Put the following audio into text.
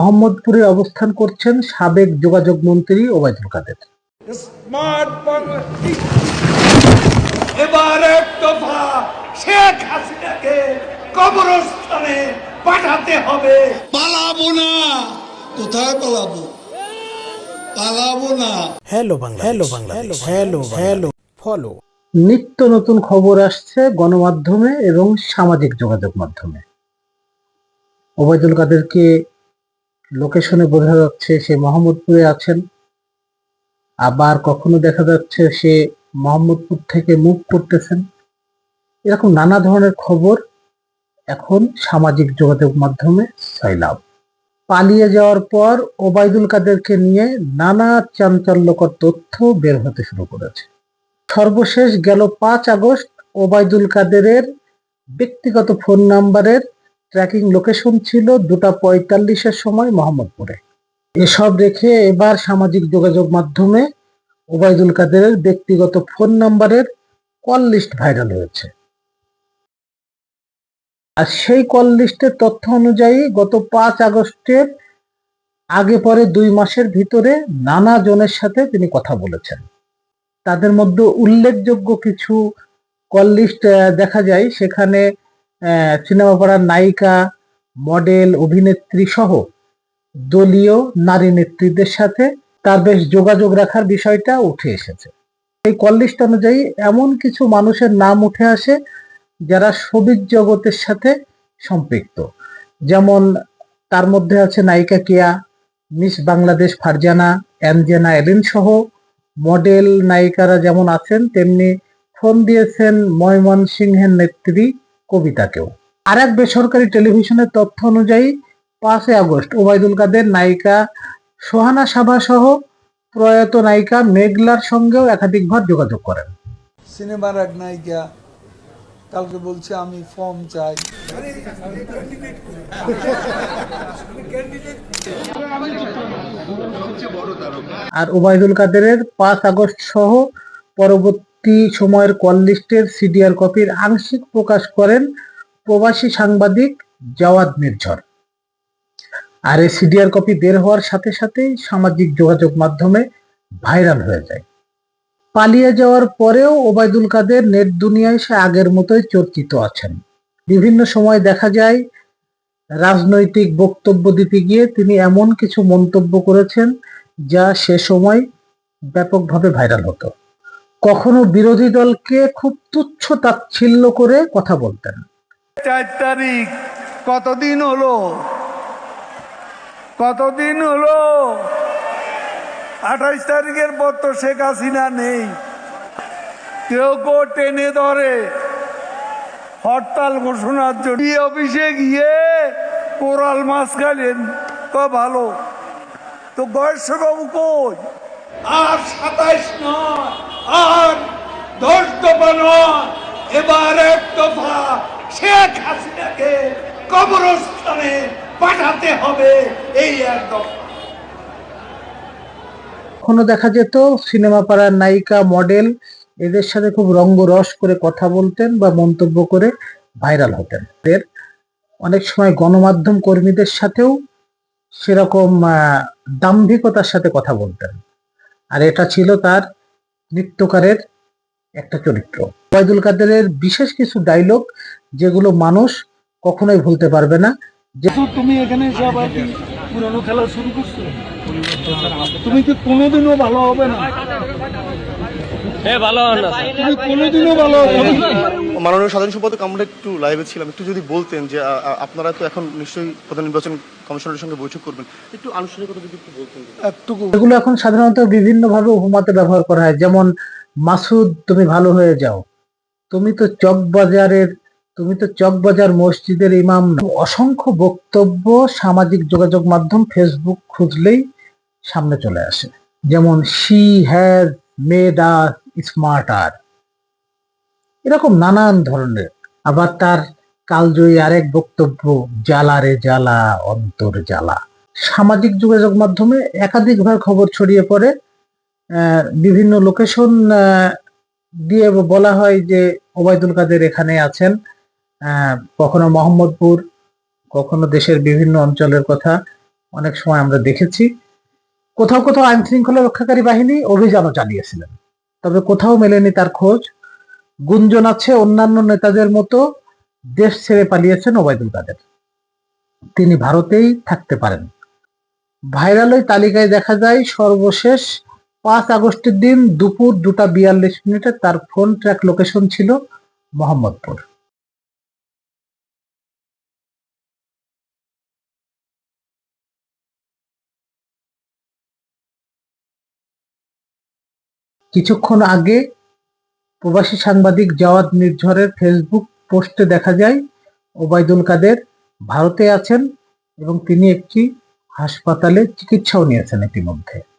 মোহাম্মদপুরে অবস্থান করছেন সাবেক যোগাযোগ মন্ত্রী ওবায়দুল কাদের। স্মার্ট এবার এক দফা শেখ হাসিনাকে কবরস্থানে পাঠাতে হবে। পালাবো না। কোথায় পালাবো? পালাবো না। Hello Bangla hello Bangla hello hello follow নিত্য নতুন খবর আসছে গণমাধ্যমে এবং সামাজিক যোগাযোগ মাধ্যমে। ওবায়দুল কাদেরকে লোকেশনে বোঝা যাচ্ছে সে মোহাম্মদপুরে আছেন। আবার কখনো দেখা যাচ্ছে সে মোহাম্মদপুর থেকে মুভ করতেছেন। এরকম নানা ধরনের খবর এখন সামাজিক যোগাযোগ মাধ্যমে সয়লাভ পালিয়ে যাওয়ার পর ওবায়দুল কাদেরকে নিয়ে নানা চাঞ্চল্যকর তথ্য বের হতে শুরু করেছে। সর্বশেষ গেল পাঁচ আগস্ট, ওবায়দুল কাদেরের ব্যক্তিগত ফোন নাম্বারের ট্র্যাকিং লোকেশন ছিল দুটা পঁয়তাল্লিশের সময় মোহাম্মদপুরে। এসব রেখে এবার সামাজিক যোগাযোগ মাধ্যমে ওবায়দুল কাদেরের ব্যক্তিগত ফোন নাম্বারের কল লিস্ট ভাইরাল হয়েছে। আর সেই কল লিস্টের তথ্য অনুযায়ী গত পাঁচ আগস্টের আগে পরে দুই মাসের ভিতরে নানা জনের সাথে তিনি কথা বলেছেন। তাদের মধ্যে উল্লেখযোগ্য কিছু কল লিস্ট দেখা যায় সেখানে সিনেমা পাড়ার নায়িকা মডেল অভিনেত্রী সহ দলীয় নারী নেত্রীদের সাথে তার বেশ যোগাযোগ রাখার বিষয়টা উঠে এসেছে। এই কল লিস্ট অনুযায়ী এমন কিছু মানুষের নাম উঠে আসে যারা সবিজ জগতের সাথে সম্পৃক্ত। যেমন তার মধ্যে আছে নায়িকা কিয়া, মিস বাংলাদেশ ফারজানা, অ্যাঞ্জেনা এলিন সহ মডেল নায়িকারা যেমন আছেন, তেমনি ফোন দিয়েছেন ময়মনসিংহের নেত্রী কবিতাকেও। আর এক বেসরকারি টেলিভিশনের তথ্য অনুযায়ী পাঁচই আগস্ট ওবায়দুল কাদের নায়িকা সোহানা সাভা সহ প্রয়াত নায়িকা মেঘলার সঙ্গেও একাধিকবার যোগাযোগ করেন। সিনেমার এক নায়িকা কালকে বলছে আমি ফর্ম চাই। আর ওবায়দুল কাদেরের পাঁচ আগস্ট সহ পরবর্তী সময়ের কল লিস্টের সিডিআর কপির আংশিক প্রকাশ করেন প্রবাসী সাংবাদিক জাওয়াদ নির্ঝর আর এই সিডিআর কপি বের হওয়ার সাথে সাথেই সামাজিক যোগাযোগ মাধ্যমে ভাইরাল হয়ে যায়। পালিয়ে যাওয়ার পরেও ওবায়দুল কাদের নেট দুনিয়ায় সে আগের মতোই চর্চিত আছেন। বিভিন্ন সময় দেখা যায়, রাজনৈতিক বক্তব্য দিতে গিয়ে তিনি এমন কিছু মন্তব্য করেছেন যা সে সময় ব্যাপকভাবে ভাইরাল হতো। কখনো বিরোধী দলকে খুব তুচ্ছ তাচ্ছিল্য করে কথা বলতেন। চার তারিখ, কতদিন হলো? কতদিন হলো? আঠাইশ তারিখের পর তো শেখ হাসিনা নেই। কেউ কেউ টেনে ধরে। হরতাল ঘোষণার জন্য। অফিসে গিয়ে কোরাল মাছ খাইলেন। ক ভালো। তো বয়স্কবাবু কই? আর সাতাইশ নয়, আর দশ দফা নয়, এবার এক দফা শেখ হাসিনাকে কবরস্থানে পাঠাতে হবে, এই এক দফা। কখনো দেখা যেত সিনেমা পাড়ার নায়িকা, মডেল, এদের সাথে খুব রঙ্গরস করে কথা বলতেন বা মন্তব্য করে ভাইরাল হতেন। এর অনেক সময় গণমাধ্যম কর্মীদের সাথেও সেরকম দাম্ভিকতার সাথে কথা বলতেন। আর এটা ছিল তার নৃত্যকারের একটা চরিত্র। ওবায়দুল কাদেরের বিশেষ কিছু ডায়লগ যেগুলো মানুষ কখনোই ভুলতে পারবে না। যেহেতু তুমি এখানে পুরনো খেলা শুরু করছ? তুমি কি কোনোদিনও ভালো হবে না? মাননীয় সাধারণ সম্পাদক আমরা একটু লাইভে ছিলাম। একটু যদি বলতেন যে আপনারা তো এখন নিশ্চয়ই প্রধান নির্বাচন কমিশনের সঙ্গে বৈঠক করবেন। একটু আনুষ্ঠানিকতা যদি একটু বলতেন। এগুলো এখন সাধারণত বিভিন্নভাবে উপমাতে ব্যবহার করা হয়। যেমন মাসুদ তুমি ভালো হয়ে যাও। তুমি তো চকবাজারের তুমি তো চকবাজার মসজিদের ইমাম অসংখ্য বক্তব্য সামাজিক যোগাযোগ মাধ্যম ফেসবুক খুঁজলেই সামনে চলে আসে। যেমন she has made us smarter এরকম নানান ধরনের। আবার তার কালজয়ী আরেক বক্তব্য, জ্বালা রে জ্বালা, অন্তর জ্বালা। সামাজিক যোগাযোগ মাধ্যমে একাধিকবার খবর ছড়িয়ে পড়ে। বিভিন্ন লোকেশন দিয়ে বলা হয় যে ওবায়দুল কাদের এখানে আছেন। কখনো মোহাম্মদপুর, কখনো দেশের বিভিন্ন অঞ্চলের কথা অনেক সময় আমরা দেখেছি। কোথাও কোথাও আইন শৃঙ্খলা রক্ষাকারী বাহিনী অভিযানও চালিয়েছিলেন। তবে কোথাও মেলেনি তার খোঁজ। গুঞ্জন আছে অন্যান্য নেতাদের মতো, দেশ ছেড়ে পালিয়েছেন ওবায়দুল কাদের। তিনি ভারতেই থাকতে পারেন। ভাইরাল ওই তালিকায় দেখা যায়, সর্বশেষ পাঁচ আগস্টের দিন দুপুর দুটা বিয়াল্লিশ মিনিটে তার ফোন ট্র্যাক লোকেশন ছিল মোহাম্মদপুর। কিছুক্ষণ আগে প্রবাসী সাংবাদিক জাওয়াদ নির্ঝরের ফেসবুক পোস্টে দেখা যায়, ওবায়দুল কাদের ভারতে আছেন এবং তিনি একটি হাসপাতালে চিকিৎসাও নিয়েছেন ইতিমধ্যে।